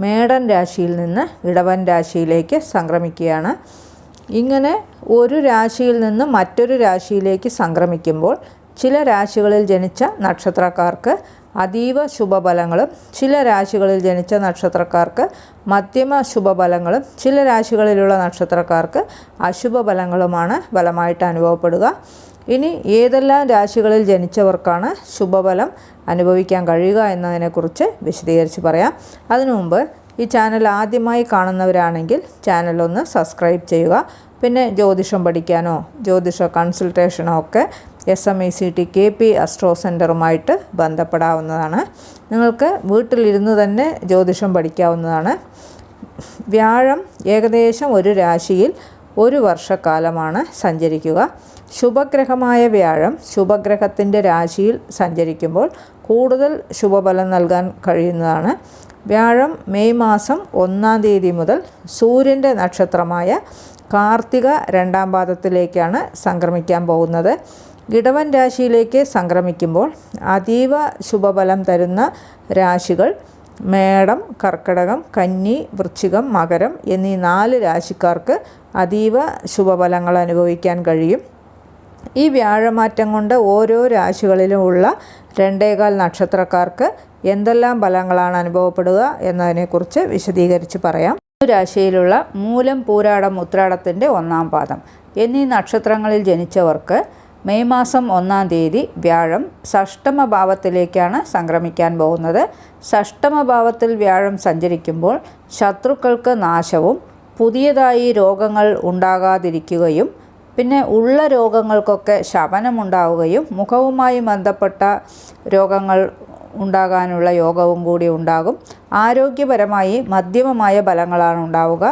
മേടൻ രാശിയിൽ നിന്ന് ഇടവൻ രാശിയിലേക്ക് സംക്രമിക്കുകയാണ്. ഇങ്ങനെ ഒരു രാശിയിൽ നിന്ന് മറ്റൊരു രാശിയിലേക്ക് സംക്രമിക്കുമ്പോൾ ചില രാശികളിൽ ജനിച്ച നക്ഷത്രക്കാർക്ക് അതീവ ശുഭഫലങ്ങളും ചില രാശികളിൽ ജനിച്ച നക്ഷത്രക്കാർക്ക് മധ്യമ ശുഭഫലങ്ങളും ചില രാശികളിലുള്ള നക്ഷത്രക്കാർക്ക് അശുഭഫലങ്ങളുമാണ് ഫലമായിട്ട് അനുഭവപ്പെടുക. ഇനി ഏതെല്ലാം രാശികളിൽ ജനിച്ചവർക്കാണ് ശുഭഫലം അനുഭവിക്കാൻ കഴിയുക എന്നതിനെക്കുറിച്ച് വിശദീകരിച്ച് പറയാം. അതിനു മുമ്പ് ഈ ചാനൽ ആദ്യമായി കാണുന്നവരാണെങ്കിൽ ചാനൽ ഒന്ന് സബ്സ്ക്രൈബ് ചെയ്യുക. പിന്നെ ജ്യോതിഷം പഠിക്കാനോ ജ്യോതിഷ കൺസൾട്ടേഷനോ ഒക്കെ S M E C T K P astro സെന്ററുമായിട്ട് ബന്ധപ്പെടാവുന്നതാണ്. നിങ്ങൾക്ക് വീട്ടിലിരുന്ന് തന്നെ ജ്യോതിഷം പഠിക്കാവുന്നതാണ്. വ്യാഴം ഏകദേശം ഒരു രാശിയിൽ ഒരു വർഷക്കാലമാണ് സഞ്ചരിക്കുക. ശുഭഗ്രഹമായ വ്യാഴം ശുഭഗ്രഹത്തിന്റെ രാശിയിൽ സഞ്ചരിക്കുമ്പോൾ കൂടുതൽ ശുഭഫലം നൽകാൻ കഴിയുന്നതാണ്. വ്യാഴം മെയ് മാസം ഒന്നാം തീയതി മുതൽ സൂര്യന്റെ നക്ഷത്രമായ കാർത്തിക രണ്ടാം പാദത്തിലേക്കാണ് സംക്രമിക്കാൻ പോകുന്നത്. ഇടവൻ രാശിയിലേക്ക് സംക്രമിക്കുമ്പോൾ അതീവ ശുഭഫലം തരുന്ന രാശികൾ മേടം കർക്കടകം കന്നി വൃശ്ചികം മകരം എന്നീ നാല് രാശിക്കാർക്ക് അതീവ ശുഭഫലങ്ങൾ അനുഭവിക്കാൻ കഴിയും. ഈ വ്യാഴമാറ്റം കൊണ്ട് ഓരോ രാശികളിലുമുള്ള രണ്ടേകാൽ നക്ഷത്രക്കാർക്ക് എന്തെല്ലാം ഫലങ്ങളാണ് അനുഭവപ്പെടുക എന്നതിനെക്കുറിച്ച് വിശദീകരിച്ച് പറയാം. രാശിയിലുള്ള മൂലം പൂരാടം ഉത്രാടത്തിന്റെ ഒന്നാം പാദം. എന്നീ നക്ഷത്രങ്ങളിൽ ജനിച്ചവർക്ക് മെയ് മാസം ഒന്നാം തീയതി വ്യാഴം ഷഷ്ടമഭാവത്തിലേക്കാണ് സംക്രമിക്കാൻ പോകുന്നത്. ഷഷ്ടമഭാവത്തിൽ വ്യാഴം സഞ്ചരിക്കുമ്പോൾ ശത്രുക്കൾക്ക് നാശവും പുതിയതായി രോഗങ്ങൾ ഉണ്ടാകാതിരിക്കുകയും പിന്നെ ഉള്ള രോഗങ്ങൾക്കൊക്കെ ശമനമുണ്ടാവുകയും മുഖവുമായി ബന്ധപ്പെട്ട രോഗങ്ങൾ ഉണ്ടാകാനുള്ള യോഗവും കൂടി ഉണ്ടാകും. ആരോഗ്യപരമായി മധ്യമമായ ഫലങ്ങളാണ് ഉണ്ടാവുക.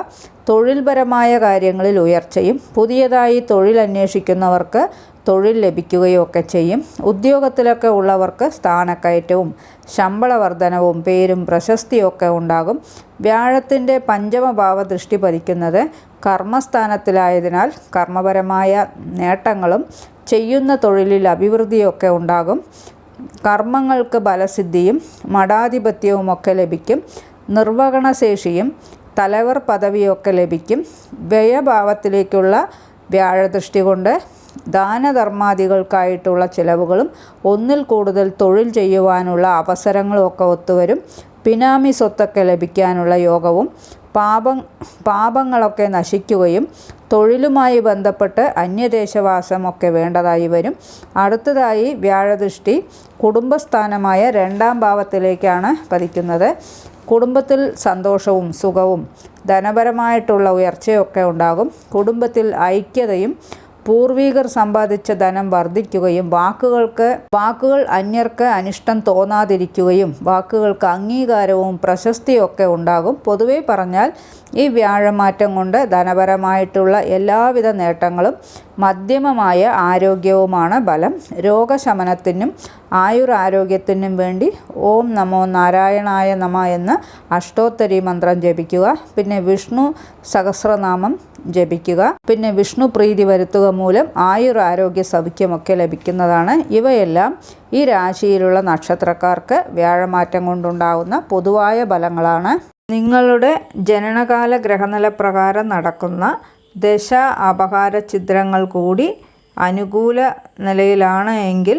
തൊഴിൽപരമായ കാര്യങ്ങളിൽ ഉയർച്ചയും പുതിയതായി തൊഴിൽ അന്വേഷിക്കുന്നവർക്ക് തൊഴിൽ ലഭിക്കുകയോ ഒക്കെ ചെയ്യും. ഉദ്യോഗത്തിലൊക്കെ ഉള്ളവർക്ക് സ്ഥാനക്കയറ്റവും ശമ്പള വർധനവും പേരും പ്രശസ്തിയും ഒക്കെ ഉണ്ടാകും. വ്യാഴത്തിന്റെ പഞ്ചമഭാവ ദൃഷ്ടി പതിക്കുന്നത് കർമ്മസ്ഥാനത്തിലായതിനാൽ കർമ്മപരമായ നേട്ടങ്ങളും ചെയ്യുന്ന തൊഴിലിൽ അഭിവൃദ്ധിയൊക്കെ ഉണ്ടാകും. കർമ്മങ്ങൾക്ക് ബലസിദ്ധിയും മഠാധിപത്യവും ഒക്കെ ലഭിക്കും. നിർവഹണശേഷിയും തലവർ പദവിയൊക്കെ ലഭിക്കും. വ്യയഭാവത്തിലേക്കുള്ള വ്യാഴദൃഷ്ടി കൊണ്ട് ദാനധർമാദികൾക്കായിട്ടുള്ള ചിലവുകളും ഒന്നിൽ കൂടുതൽ തൊഴിൽ ചെയ്യുവാനുള്ള അവസരങ്ങളും ഒക്കെ ഒത്തുവരും. പിനാമി സ്വത്തൊക്കെ ലഭിക്കാനുള്ള യോഗവും പാപം പാപങ്ങളൊക്കെ നശിക്കുകയും തൊഴിലുമായി ബന്ധപ്പെട്ട് അന്യദേശവാസമൊക്കെ വേണ്ടതായി വരും. അടുത്തതായി വ്യാഴദൃഷ്ടി കുടുംബസ്ഥാനമായ രണ്ടാം ഭാവത്തിലേക്കാണ് പതിക്കുന്നത്. കുടുംബത്തിൽ സന്തോഷവും സുഖവും ധനപരമായിട്ടുള്ള ഉയർച്ചയൊക്കെ ഉണ്ടാകും. കുടുംബത്തിൽ ഐക്യതയും പൂർവികർ സമ്പാദിച്ച ധനം വർദ്ധിക്കുകയും വാക്കുകൾക്ക് വാക്കുകൾ അന്യർക്ക് അനിഷ്ടം തോന്നാതിരിക്കുകയും വാക്കുകൾക്ക് അംഗീകാരവും പ്രശസ്തിയൊക്കെ ഉണ്ടാകും. പൊതുവേ പറഞ്ഞാൽ ഈ വ്യാഴമാറ്റം കൊണ്ട് ധനപരമായിട്ടുള്ള എല്ലാവിധ നേട്ടങ്ങളും മധ്യമമായ ആരോഗ്യവുമാണ് ബലം. രോഗശമനത്തിനും ആയുരാരോഗ്യത്തിനും വേണ്ടി ഓം നമോ നാരായണായ നമ എന്ന് അഷ്ടോത്തരി മന്ത്രം ജപിക്കുക. പിന്നെ വിഷ്ണു സഹസ്രനാമം ജപിക്കുക. പിന്നെ വിഷ്ണു പ്രീതി വരുത്തുക മൂലം ആയുർ ആരോഗ്യ സൗഖ്യമൊക്കെ ലഭിക്കുന്നതാണ്. ഇവയെല്ലാം ഈ രാശിയിലുള്ള നക്ഷത്രക്കാർക്ക് വ്യാഴമാറ്റം കൊണ്ടുണ്ടാകുന്ന പൊതുവായ ഫലങ്ങളാണ്. നിങ്ങളുടെ ജനനകാല ഗ്രഹനില പ്രകാരം നടക്കുന്ന ദശ അപകാര ചിത്രങ്ങൾ കൂടി അനുകൂല നിലയിലാണ് എങ്കിൽ